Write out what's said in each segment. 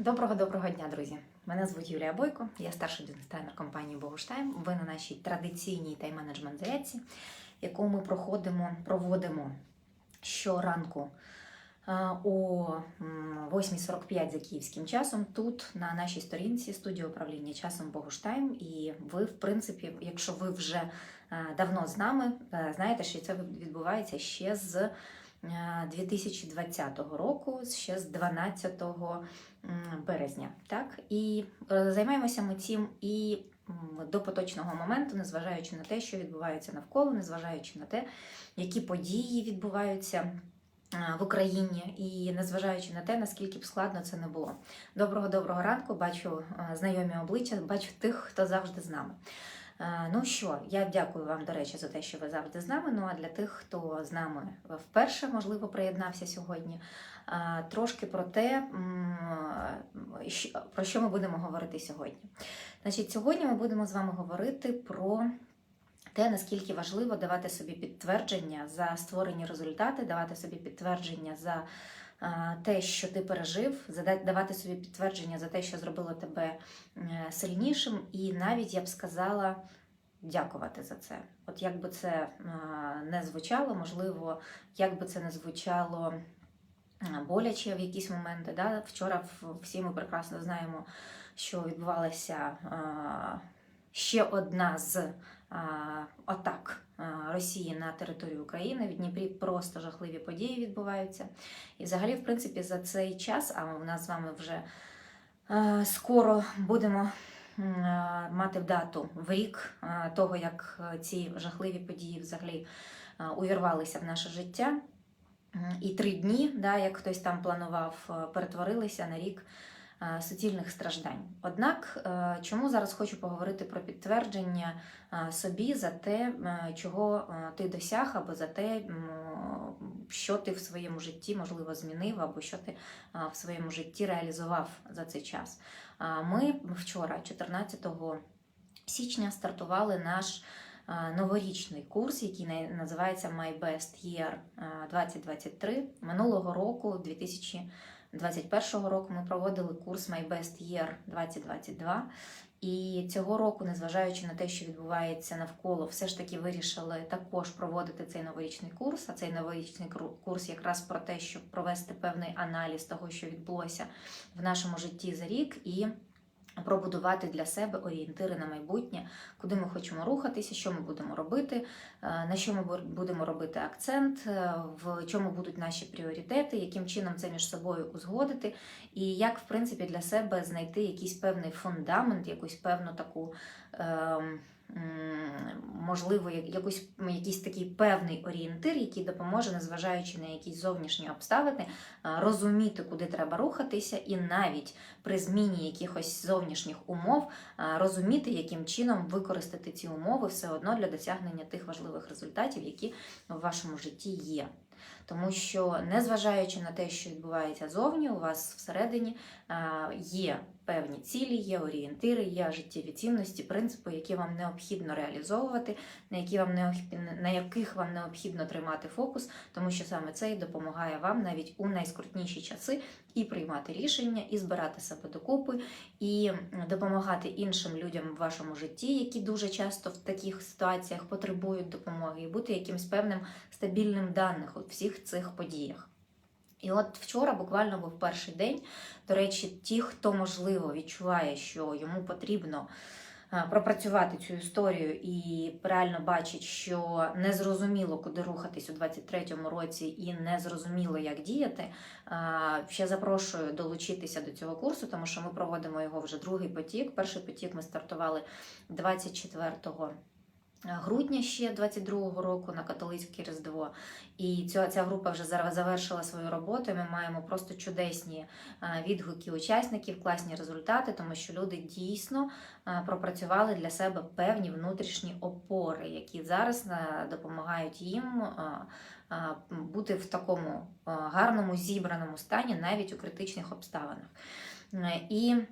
Доброго доброго дня, друзі! Мене звуть Юлія Бойко, я старший бізнес-тренер компанії Богуштайм. Ви на нашій традиційній тайм-менеджмент зарядці, яку ми проходимо, проводимо щоранку е, о 8.45 за київським часом. Тут на нашій сторінці студії управління часом Богуштайм. І ви, в принципі, якщо ви вже е, давно з нами, е, знаєте, що це відбувається ще з 2020 року, ще з 12 березня. Так? І е, займаємося ми цим і до поточного моменту, незважаючи на те, що відбувається навколо, незважаючи на те, які події відбуваються. е, В Україні і незважаючи на те, наскільки б складно це не було. Доброго доброго ранку, бачу е, знайомі обличчя, бачу тих, хто завжди з нами. Е, Ну що, я дякую вам, до речі, за те, що ви завжди з нами. Ну а для тих, хто з нами вперше, можливо, приєднався сьогодні, е, трошки про те, про що ми будемо говорити сьогодні. Значить, сьогодні ми будемо з вами говорити про те, наскільки важливо давати собі підтвердження за створені результати, давати собі підтвердження за те, що ти пережив, давати собі підтвердження за те, що зробило тебе е, сильнішим, і навіть я б сказала. Дякувати за це. От як би це не звучало, можливо, як би це не звучало боляче в якісь моменти. Да? Вчора всі ми прекрасно знаємо, що відбувалася ще одна з атак Росії на територію України. В Дніпрі просто жахливі події відбуваються. І взагалі, в принципі, за цей час, а у нас з вами вже скоро будемо мати дату в рік того, як е, ці жахливі події взагалі увірвалися в наше життя. І три дні, да, як хтось там планував, е, перетворилися на рік суцільних страждань. Однак, е, чому зараз хочу поговорити про підтвердження е, собі за те, е, чого е, ти досяг, або за те, що ти в своєму житті можливо змінив, або що ти е, в своєму житті реалізував за цей час. Ми вчора, 14 січня, стартували наш е, новорічний курс, який називається My Best Year е, 2023. Минулого року, 2021 року, ми проводили курс My Best Year 2022. І цього року, незважаючи на те, що відбувається навколо, все ж таки вирішили також проводити цей новорічний курс. А цей новорічний курс якраз про те, щоб провести певний аналіз того, що відбулося в нашому житті за рік, і пробудувати для себе орієнтири на майбутнє, куди ми хочемо рухатися, що ми будемо робити, е, на що ми будемо робити акцент, е, в чому будуть наші пріоритети, яким чином це між собою узгодити, і як, в принципі, для себе знайти якийсь певний фундамент, якусь певну таку. м, Можливо, якийсь, якийсь такий певний орієнтир, який допоможе, незважаючи на якісь зовнішні обставини, е, розуміти, куди треба рухатися, і навіть при зміні якихось зовнішніх умов е, розуміти, яким чином використати ці умови все одно для досягнення тих важливих результатів, які в вашому житті є. Тому що, незважаючи на те, що відбувається зовні, у вас всередині є певні цілі, є орієнтири, є життєві цінності, принципи, які вам необхідно реалізовувати, на, які вам на яких вам необхідно тримати фокус, тому що саме це і допомагає вам навіть у найскрутніші часи і приймати рішення, і збирати себе докупи, і допомагати іншим людям в вашому житті, які дуже часто в таких ситуаціях потребують допомоги, і бути якимсь певним стабільним даних у всіх цих подіях. І от вчора буквально був перший день. До речі, ті, хто можливо відчуває, що йому потрібно е, пропрацювати цю історію і реально бачить, що незрозуміло, куди рухатись у 23-му році, і незрозуміло, як діяти. е, Ще запрошую долучитися до цього курсу, тому що ми проводимо його вже другий потік. Перший потік ми стартували 24 грудня ще 22-го року на католицьке Різдво. І ця, ця група вже зараз завершила свою роботу. і Ми маємо просто чудесні е, відгуки учасників, класні результати, тому що люди дійсно е, пропрацювали для себе певні внутрішні опори, які зараз е, допомагають їм е, е, бути в такому е, гарному зібраному стані навіть у критичних обставинах. Е, І Е,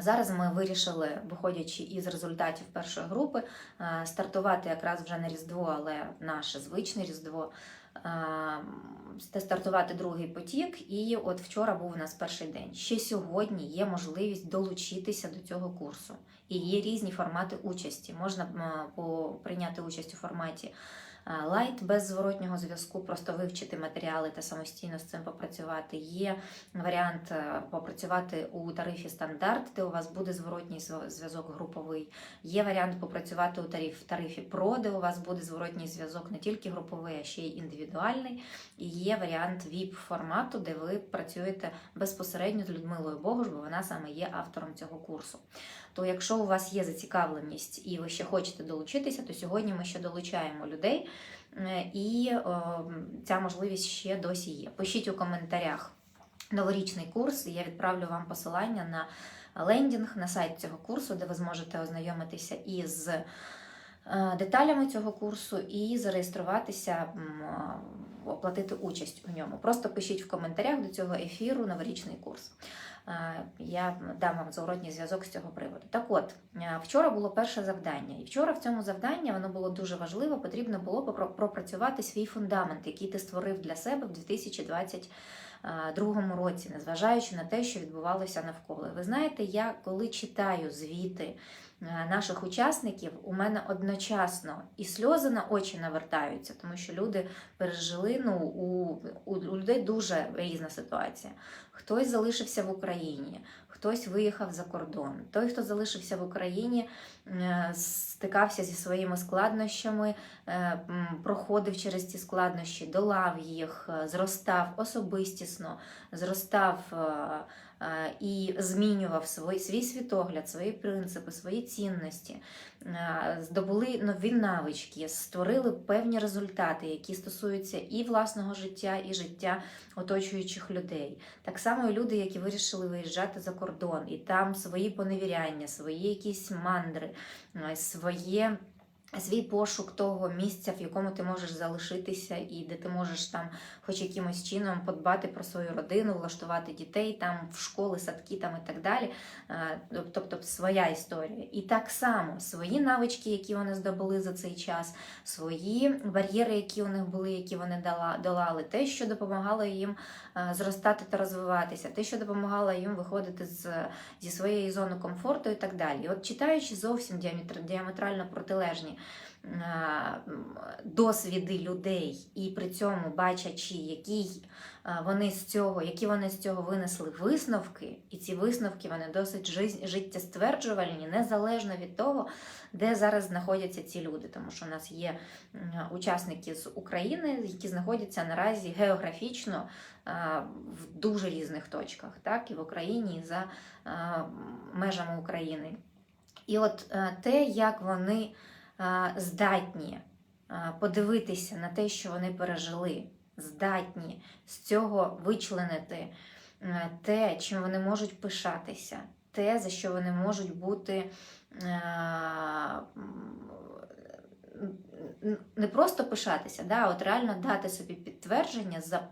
Зараз ми вирішили, виходячи із результатів першої групи, е, стартувати якраз вже не Різдво, але наше звичне Різдво е, стартувати другий потік. І от вчора був у нас перший день. Ще сьогодні є можливість долучитися до цього курсу. І є різні формати участі. Можна прийняти участь у форматі е, лайт без зворотнього зв'язку, просто вивчити матеріали та самостійно з цим попрацювати. Є варіант е, попрацювати у тарифі стандарт, де у вас буде зворотній зв'язок груповий. Є варіант попрацювати у тариф, тарифі ПРО, де у вас буде зворотній зв'язок не тільки груповий, а ще й індивідуальний. І є варіант VIP формату, де ви працюєте безпосередньо з Людмилою Богуш, бо вона саме є автором цього курсу. То якщо у вас є зацікавленість і ви ще хочете долучитися, то сьогодні ми ще долучаємо людей, е, і е, ця можливість ще досі є. Пишіть у коментарях новорічний курс, і я відправлю вам посилання на лендінг на сайт цього курсу, де ви зможете ознайомитися із е, деталями цього курсу і зареєструватися, е, оплатити участь у ньому. Просто пишіть в коментарях до цього ефіру новорічний курс. Е, Я дам вам зворотній зв'язок з цього приводу. Так от, е, вчора було перше завдання, і вчора в цьому завданні воно було дуже важливо. Потрібно було пропрацювати свій фундамент, який ти створив для себе в 2022 році, незважаючи на те, що відбувалося навколо. Ви знаєте, я коли читаю звіти е, наших учасників, у мене одночасно і сльози на очі навертаються, тому що люди пережили ну, у, у людей дуже різна ситуація. Хтось залишився в Україні, хтось виїхав за кордон. Той, хто залишився в Україні, е, стикався зі своїми складнощами, е, проходив через ці складнощі, долав їх, е, зростав особистісно, зростав е, і змінював свій, свій світогляд, свої принципи, свої цінності, здобули нові навички, створили певні результати, які стосуються і власного життя, і життя оточуючих людей. Так само і люди, які вирішили виїжджати за кордон, і там свої поневіряння, свої якісь мандри, своє. Свій пошук того місця, в якому ти можеш залишитися, і де ти можеш там, хоч якимось чином, подбати про свою родину, влаштувати дітей там в школи, садки там і так далі. Е, Тобто своя історія. І так само свої навички, які вони здобули за цей час, свої бар'єри, які у них були, які вони долали, те, що допомагало їм е, зростати та розвиватися, те, що допомагало їм виходити з, зі своєї зони комфорту і так далі. І От читаючи зовсім діаметр- діаметрально протилежні досвіди людей, і при цьому бачачи, який е, вони з цього, які вони з цього винесли висновки, і ці висновки вони досить життєстверджувальні, незалежно від того, де зараз знаходяться ці люди. Тому що у нас є учасники з України, які знаходяться наразі географічно е, в дуже різних точках, так, і в Україні, і за е, межами України. І от те, як вони здатні е, подивитися на те, що вони пережили, здатні з цього вичленити е, те, чим вони можуть пишатися, те, за що вони можуть бути. Не просто пишатися, да, а от реально дати собі підтвердження за,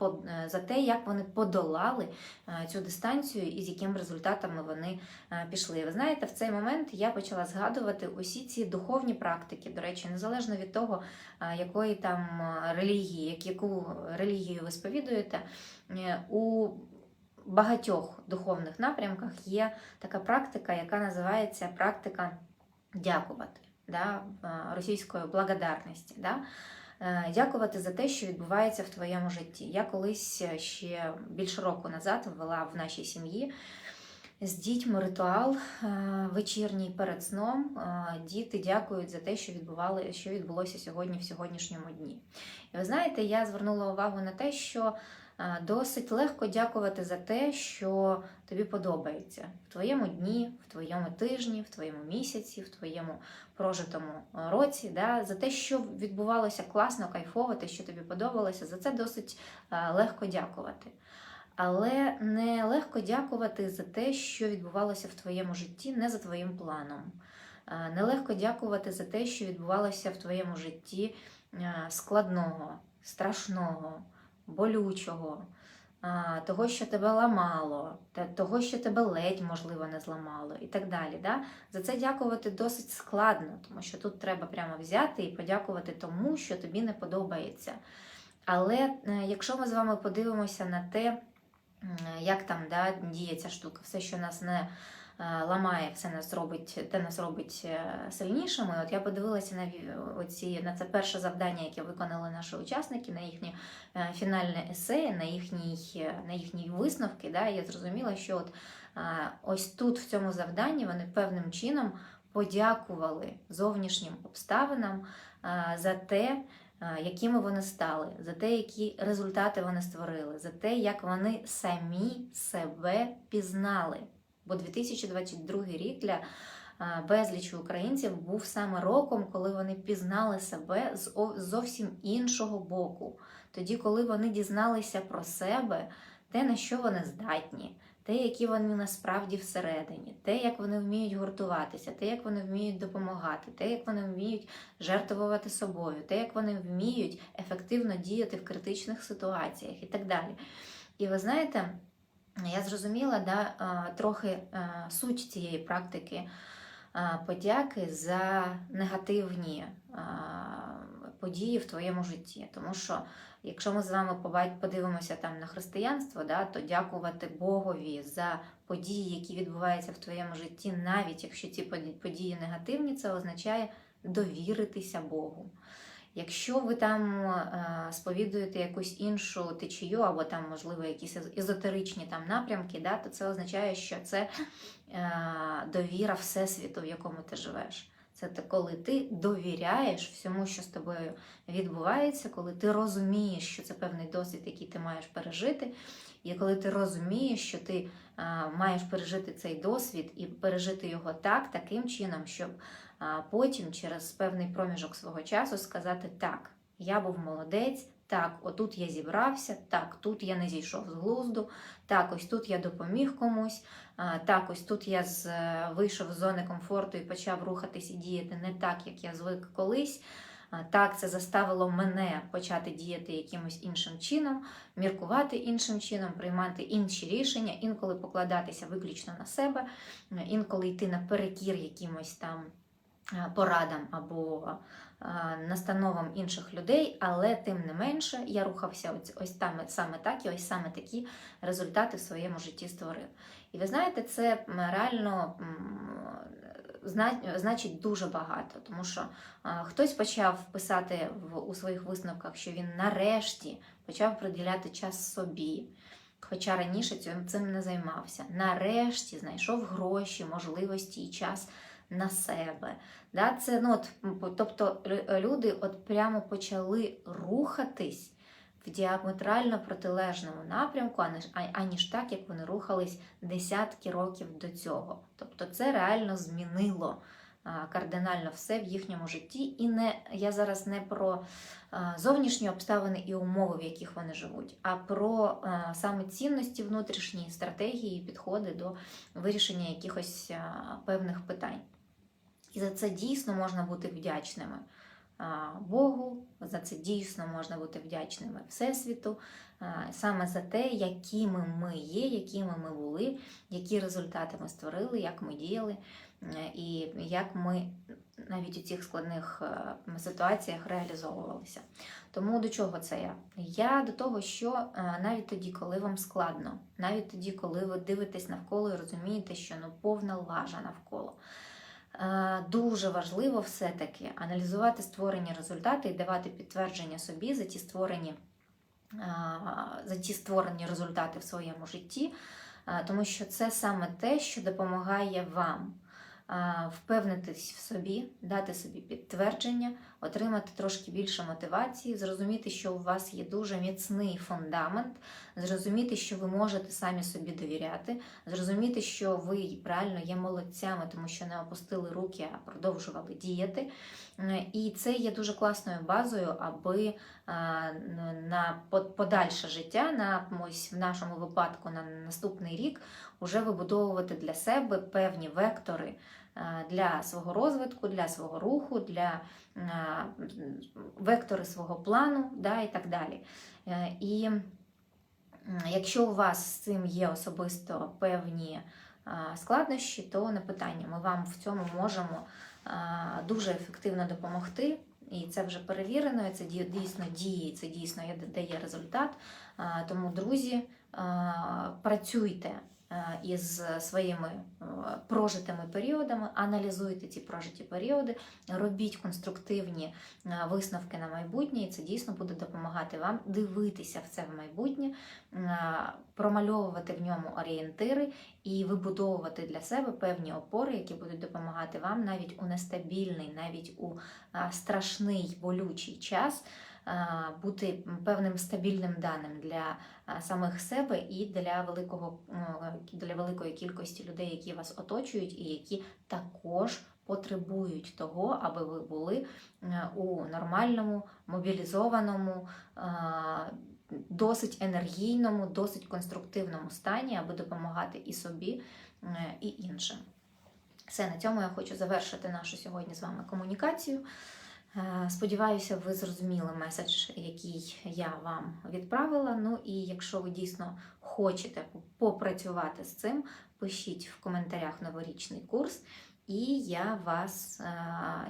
за те, як вони подолали е, цю дистанцію і з якими результатами вони е, пішли. Ви знаєте, в цей момент я почала згадувати усі ці духовні практики. До речі, незалежно від того, е, якої там релігії, яку релігію ви сповідуєте, у багатьох духовних напрямках є така практика, яка називається практика дякувати, да, російською благодарності. Да? Е, Дякувати за те, що відбувається в твоєму житті. Я колись е, ще більше року назад ввела в нашій сім'ї з дітьми ритуал е, вечірній перед сном. Діти дякують за те, що відбували, що відбулося сьогодні в сьогоднішньому дні. І ви знаєте, я звернула увагу на те, що досить легко дякувати за те, що тобі подобається в твоєму дні, в твоєму тижні, в твоєму місяці, в твоєму прожитому е, році, да, за те, що відбувалося класно, кайфово, те, що тобі подобалося, за це досить е, легко дякувати. Але не легко дякувати за те, що відбувалося в твоєму житті, не за твоїм планом. Е, Нелегко дякувати за те, що відбувалося в твоєму житті складного, страшного, болючого, того, що тебе ламало, того, що тебе ледь, можливо, не зламало, і так далі. Да? За це дякувати досить складно, тому що тут треба прямо взяти і подякувати тому, що тобі не подобається. Але е, якщо ми з вами подивимося на те, як там да, діє штука, все, що нас не ламає, все нас робить, те нас робить е, сильнішими. От я подивилася на оці на це перше завдання, яке виконали наші учасники, на їхнє е, фінальне есе, на їхній, е, на їхні висновки. Да, я зрозуміла, що от е, ось тут в цьому завданні вони певним чином подякували зовнішнім обставинам е, за те, е, якими вони стали, за те, які результати вони створили, за те, як вони самі себе пізнали. Бо 2022 рік для е, безлічі українців був саме роком, коли вони пізнали себе з зовсім іншого боку. Тоді, коли вони дізналися про себе, те, на що вони здатні, те, які вони насправді всередині, те, як вони вміють гуртуватися, те, як вони вміють допомагати, те, як вони вміють жертвувати собою, те, як вони вміють ефективно діяти в критичних ситуаціях і так далі. І ви знаєте, я зрозуміла да, трохи суть цієї практики подяки за негативні події в твоєму житті. Тому що якщо ми з вами подивимося там на християнство, да, то дякувати Богові за події, які відбуваються в твоєму житті, навіть якщо ці події негативні, це означає довіритися Богу. Якщо ви там е, сповідуєте якусь іншу течію, або там, можливо, якісь езотеричні там напрямки, да, то це означає, що це е, довіра Всесвіту, в якому ти живеш. Це коли ти довіряєш всьому, що з тобою відбувається, коли ти розумієш, що це певний досвід, який ти маєш пережити, і коли ти розумієш, що ти е, маєш пережити цей досвід і пережити його так, таким чином, щоб потім через певний проміжок свого часу сказати: так, я був молодець, так, отут я зібрався, так, тут я не зійшов з глузду, так, ось тут я допоміг комусь, так, ось тут я з, е, вийшов з зони комфорту і почав рухатись і діяти не так, як я звик колись. Так, це заставило мене почати діяти якимось іншим чином, міркувати іншим чином, приймати інші рішення, інколи покладатися виключно на себе, інколи йти наперекір якимось там порадам або е, настановам інших людей, але тим не менше я рухався ось, ось там саме так і ось саме такі результати в своєму житті створив. І ви знаєте, це реально значить дуже багато, тому що е, хтось почав писати в, у своїх висновках, що він нарешті почав приділяти час собі. Хоча раніше цим, цим не займався. Нарешті знайшов гроші, можливості і час на себе. Да? Це, ну, от, тобто люди от прямо почали рухатись в діаметрально протилежному напрямку, аніж, так, як вони рухались десятки років до цього. Тобто це реально змінило кардинально все в їхньому житті. І не, я зараз не про зовнішні обставини і умови, в яких вони живуть, а про саме цінності внутрішні, стратегії, і підходи до вирішення якихось певних питань. І за це дійсно можна бути вдячними Богу, за це дійсно можна бути вдячними Всесвіту, саме за те, якими ми є, якими ми були, які результати ми створили, як ми діяли, і як ми навіть у цих складних е, ситуаціях реалізовувалися. Тому до чого це я? Я до того, що е, навіть тоді, коли вам складно, навіть тоді, коли ви дивитесь навколо і розумієте, що ну повна лажа навколо. Е, Дуже важливо все-таки аналізувати створені результати і давати підтвердження собі за ті створені, е, за ті створені результати в своєму житті, е, тому що це саме те, що допомагає вам впевнитись в собі, дати собі підтвердження, отримати трошки більше мотивації, зрозуміти, що у вас є дуже міцний фундамент, зрозуміти, що ви можете самі собі довіряти, зрозуміти, що ви реально є молодцями, тому що не опустили руки, а продовжували діяти. Е, І це є дуже класною базою, аби на подальше життя, на в нашому випадку на наступний рік, вже вибудовувати для себе певні вектори е, для свого розвитку, для свого руху, для е, вектори свого плану да, і так далі. Е, І якщо у вас з цим є особисто певні складнощі, то не питання. Ми вам в цьому можемо дуже ефективно допомогти. І це вже перевірено, і це ді- дійсно діє, це дійсно дає результат. Тому, друзі, працюйте із своїми прожитими періодами, аналізуйте ці прожиті періоди, робіть конструктивні висновки на майбутнє, і це дійсно буде допомагати вам дивитися в це в майбутнє, промальовувати в ньому орієнтири і вибудовувати для себе певні опори, які будуть допомагати вам навіть у нестабільний, навіть у страшний болючий час бути певним стабільним даним для самих себе і для великого для великої кількості людей, які вас оточують, і які також потребують того, аби ви були е, у нормальному, мобілізованому. Досить енергійному, досить конструктивному стані, аби допомагати і собі, е, і іншим. Все, на цьому я хочу завершити нашу сьогодні з вами комунікацію. Е, Сподіваюся, ви зрозуміли меседж, який я вам відправила. Ну і якщо ви дійсно хочете попрацювати з цим, пишіть в коментарях новорічний курс. І я вас, е,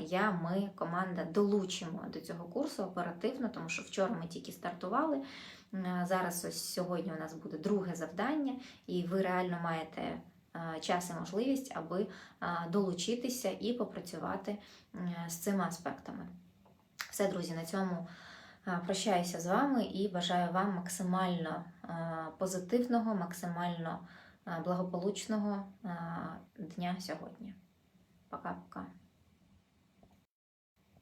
я, ми, команда долучимо до цього курсу оперативно, тому що вчора ми тільки стартували. Е, Зараз ось сьогодні у нас буде друге завдання, і ви реально маєте час і можливість, аби е, долучитися і попрацювати е, з цими аспектами. Все, друзі, на цьому е, прощаюся з вами і бажаю вам максимально е, позитивного, максимально е, благополучного е, дня сьогодні. Пока-пока.